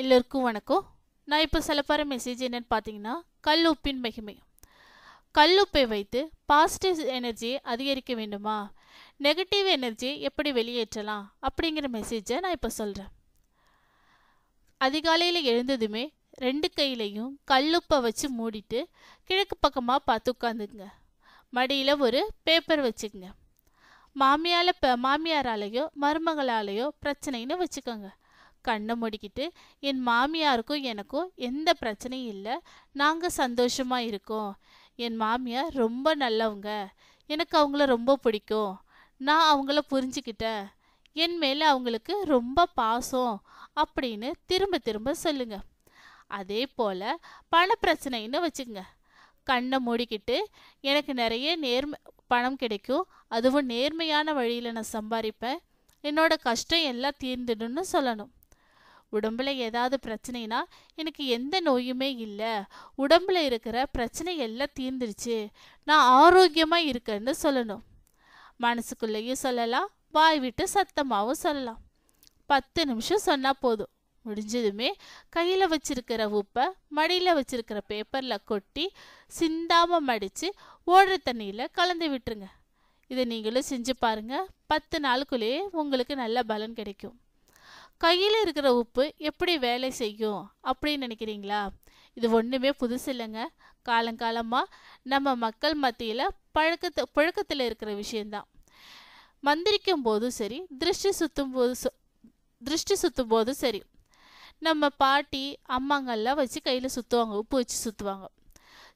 எல்லோருக்கும் வணக்கம். நான் இப்போ சில போகிற மெசேஜ் என்னன்னு பார்த்தீங்கன்னா கல் உப்பின் மகிமை. கல் உப்பை வைத்து பாசிட்டிவ் எனர்ஜியை அதிகரிக்க வேண்டுமா? நெகட்டிவ் எனர்ஜியை எப்படி வெளியேற்றலாம்? அப்படிங்கிற மெசேஜை நான் இப்போ சொல்கிறேன் அதிகாலையில் எழுந்ததுமே ரெண்டு கையிலையும் கல்லுப்பை வச்சு மூடிட்டு கிழக்கு பக்கமாக பார்த்து உட்காந்துக்குங்க மடியில் ஒரு பேப்பர் வச்சுக்கோங்க. மாமியால் இப்போ மாமியாராலேயோ மருமகளாலேயோ பிரச்சனைன்னு வச்சுக்கோங்க. கண்ணை மூடிக்கிட்டு என் மாமியாருக்கும் எனக்கும் எந்த பிரச்சனையும் இல்லை. நாங்கள் சந்தோஷமாக இருக்கோம். என் மாமியார் ரொம்ப நல்லவங்க. எனக்கு அவங்கள ரொம்ப பிடிக்கும். நான் அவங்கள புரிஞ்சுக்கிட்டேன். என் மேலே அவங்களுக்கு ரொம்ப பாசம். அப்படின்னு திரும்ப திரும்ப சொல்லுங்க. அதே போல் பண பிரச்சனைன்னு வச்சுக்கோங்க. கண்ணை மூடிக்கிட்டு எனக்கு நிறைய நேர்மை பணம் கிடைக்கும். அதுவும் நேர்மையான வழியில் நான் சம்பாதிப்பேன் என்னோட கஷ்டம் எல்லாம் தீர்ந்துடும்னு சொல்லணும். உடம்புல ஏதாவது பிரச்சனைனா எனக்கு எந்த நோயுமே இல்லை. உடம்புல இருக்கிற பிரச்சனை எல்லாம் தீர்ந்துருச்சு. நான் ஆரோக்கியமாக இருக்கேன்னு சொல்லணும். மனசுக்குள்ளேயும் சொல்லலாம். வாய் விட்டு சத்தமாகவும் சொல்லலாம். பத்து நிமிஷம் சொன்னால் போதும். முடிஞ்சதுமே கையில் வச்சிருக்கிற உப்பை மடியில் வச்சிருக்கிற பேப்பரில் கொட்டி சிந்தாமல் மடித்து ஓடுற தண்ணியில் கலந்து விட்டுருங்க. இதை நீங்களும் செஞ்சு பாருங்கள் பத்து நாளுக்குள்ளேயே உங்களுக்கு நல்ல பலன் கிடைக்கும். கையில் இருக்கிற உப்பு எப்படி வேலை செய்யும் அப்படின்னு நினைக்கிறீங்களா? இது ஒன்றுமே புதுசு இல்லைங்க. காலங்காலமாக நம்ம மக்கள் மத்தியில் பழக்கத்து புழக்கத்தில் இருக்கிற விஷயந்தான் மந்திரிக்கும் போதும் சரி திருஷ்டி சுற்றும் போது திருஷ்டி சுற்றும் போதும் சரி நம்ம பாட்டி அம்மாங்கெல்லாம் வச்சு கையில் சுற்றுவாங்க உப்பு வச்சு சுற்றுவாங்க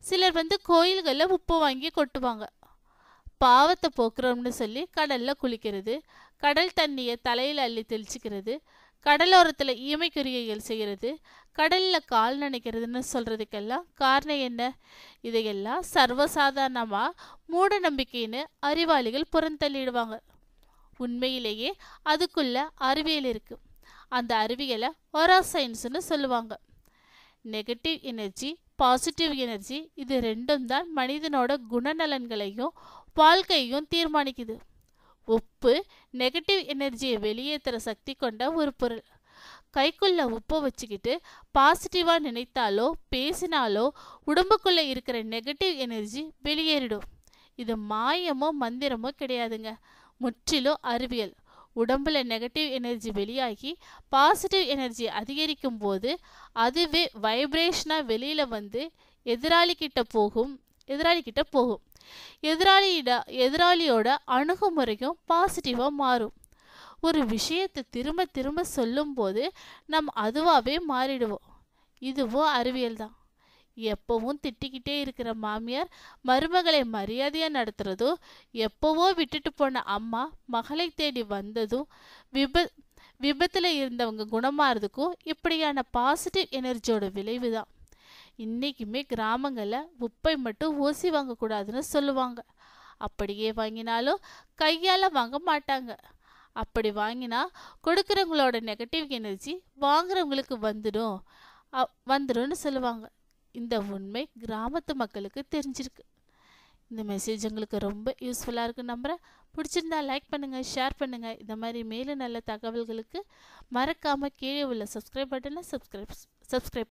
சிலர் வந்து கோயில்களில் உப்பு வாங்கி கொட்டுவாங்க. பாவத்தை போக்குறோம்னு சொல்லி கடலில் குளிக்கிறது கடல் தண்ணியை தலையில் அள்ளி தெளிச்சுக்கிறது கடலோரத்தில் ஈமைக்குரியைகள் செய்கிறது கடலில் கால் நினைக்கிறதுன்னு சொல்கிறதுக்கெல்லாம் காரணம் என்ன? இதையெல்லாம் சர்வசாதாரணமாக மூட நம்பிக்கைன்னு அறிவாளிகள் புறந்தள்ளிடுவாங்க. உண்மையிலேயே அதுக்குள்ள அறிவியல் இருக்குது அந்த அறிவியலை ஒரா சயின்ஸ்னு சொல்லுவாங்க. நெகட்டிவ் எனர்ஜி பாசிட்டிவ் எனர்ஜி இது ரெண்டும் தான் மனிதனோட குணநலன்களையும் வாழ்க்கையும் தீர்மானிக்குது. உப்பு நெகட்டிவ் எனர்ஜியை வெளியேற்றுற சக்தி கொண்ட ஒரு பொருள். கைக்குள்ள உப்பை வச்சுக்கிட்டு பாசிட்டிவாக நினைத்தாலோ பேசினாலோ உடம்புக்குள்ளே இருக்கிற நெகட்டிவ் எனர்ஜி வெளியேறிடும். இது மாயமோ மந்திரமோ கிடையாதுங்க. முற்றிலும் அறிவியல். உடம்புல நெகட்டிவ் எனர்ஜி வெளியாகி பாசிட்டிவ் எனர்ஜி அதிகரிக்கும் போது அதுவே வைப்ரேஷனாக வெளியில் வந்து எதிராளிக்கிட்ட போகும் எதிராளிக்கிட்ட போகும். எதிராளியிட எதிராளியோட அணுகுமுறையும் பாசிட்டிவாக மாறும். ஒரு விஷயத்தை திரும்ப திரும்ப சொல்லும்போது நம் அதுவாகவே மாறிடுவோம். இதுவும் அறிவியல் தான். எப்பவும் திட்டிக்கிட்டே இருக்கிற மாமியார் மருமகளை மரியாதையாக நடத்துகிறதும் எப்போவோ விட்டுட்டு போன அம்மா மகளை தேடி வந்ததும் விப விபத்தில் இருந்தவங்க குணமாகிறதுக்கும் இப்படியான பாசிட்டிவ் எனர்ஜியோட விளைவு தான் இன்றைக்குமே கிராமங்களில் உப்பை மட்டும் ஊசி வாங்கக்கூடாதுன்னு சொல்லுவாங்க. அப்படியே வாங்கினாலும் கையால் வாங்க மாட்டாங்க. அப்படி வாங்கினா கொடுக்குறவங்களோட நெகட்டிவ் எனர்ஜி வாங்குறவங்களுக்கு வந்துடும். வந்துடும்னு சொல்லுவாங்க. இந்த உண்மை கிராமத்து மக்களுக்கு தெரிஞ்சிருக்கு. இந்த மெசேஜ் உங்களுக்கு ரொம்ப யூஸ்ஃபுல்லாக இருக்குன்னு நம்புகிறேன் பிடிச்சிருந்தா லைக் பண்ணுங்கள் ஷேர் பண்ணுங்கள் இந்த மாதிரி மேலும் நல்ல தகவல்களுக்கு மறக்காமல் கீழே உள்ள சப்ஸ்கிரைப் பட்டனை சப்ஸ்கிரைப் சப்ஸ்கிரைப்